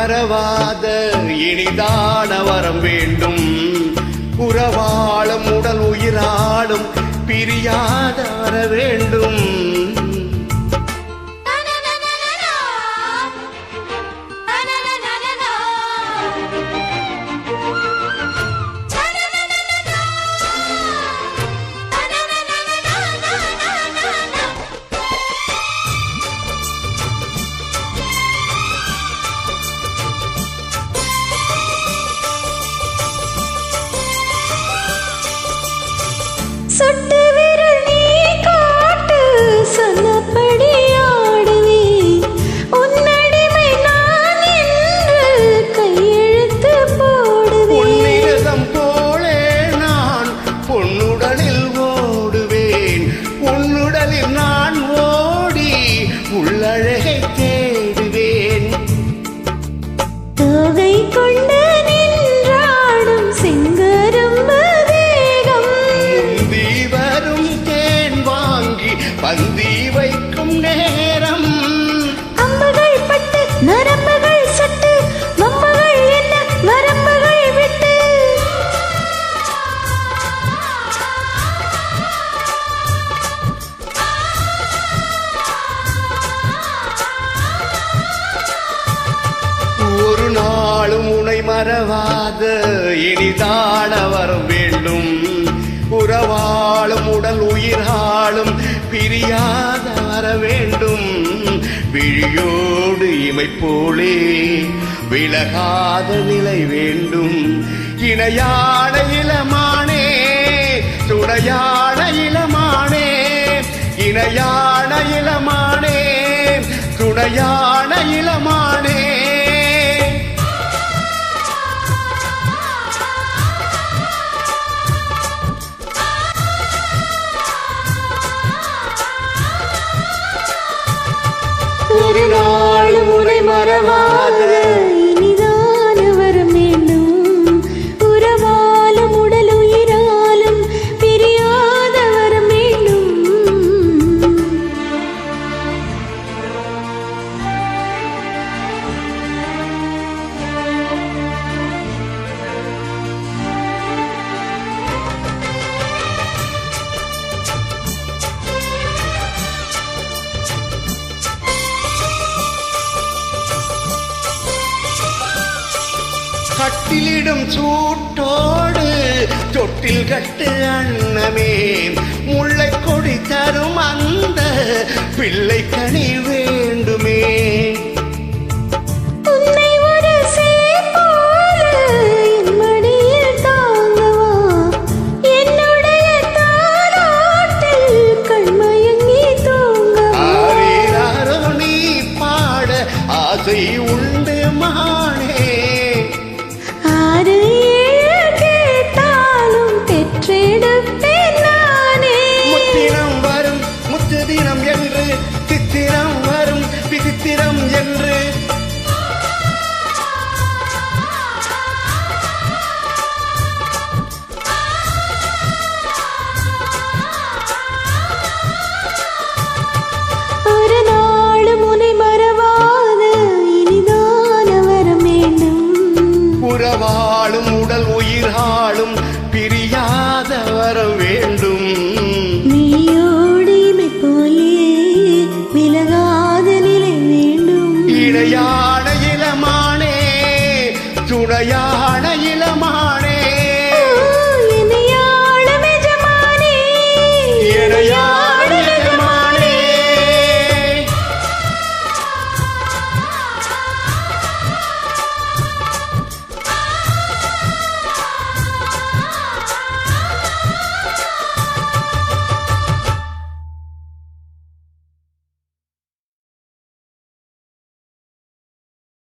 மறவாத இனிதான வரம் வேண்டும். உறவாளும் உடல் உயிராடும் பிரியாத வர வேண்டும். உள்ளழகே வாழும் உடல் உயிர் ஆளும் பிரியாத வர வேண்டும். விழியோடு இமை போலே விலகாத நிலை வேண்டும். இணையான இளமானே துணையான இளமானே இணையான இளமானே துணையான இளமான. कारवां காத்திலிடும் சூட்டோடு தொட்டில் கட்டு அண்ணமே முல்லை கொடி தரும் அந்த பிள்ளை கனி இணையா